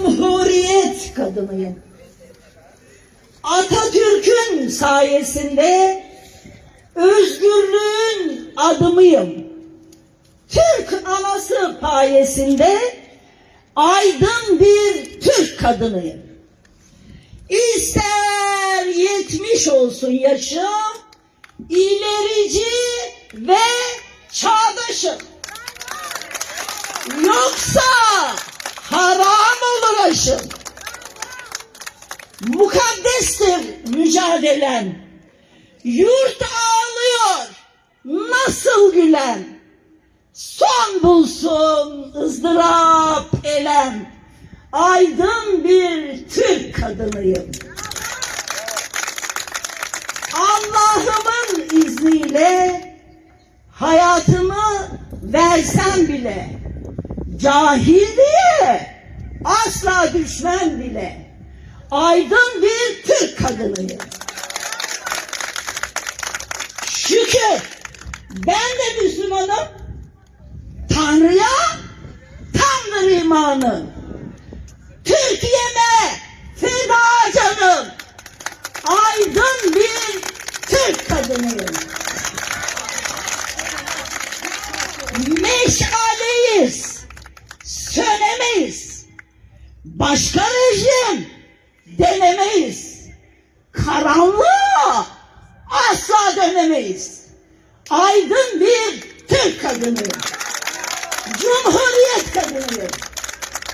Cumhuriyet kadınıyım. Atatürk'ün sayesinde özgürlüğün adımıyım. Türk anası payesinde aydın bir Türk kadınıyım. İster yetmiş olsun yaşım, ilerici ve çağdaşım. Yoksa aşım. Mukaddestir mücadelem. Yurt ağlıyor, nasıl gülen. Son bulsun ızdırap elem. Aydın bir Türk kadınıyım. Allah'ımın izniyle hayatımı versem bile cahil diye asla düşmem bile. Aydın bir Türk kadınıyım. Şükür ben de Müslümanım. Tanrı'ya tamdır imanım. Türkiye'me feda canım. Aydın bir Türk kadınıyım. Meşaleyiz. Sönemeyiz. Başka rejim denemeyiz. Karanlığa asla dönemeyiz. Aydın bir Türk kadınıyım. Cumhuriyet kadınıyım.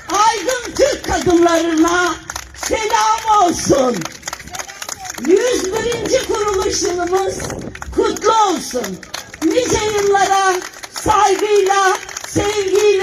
Aydın Türk kadınlarına selam olsun. 101. kuruluş yılımız kutlu olsun. Nice yıllara saygıyla, sevgiyle,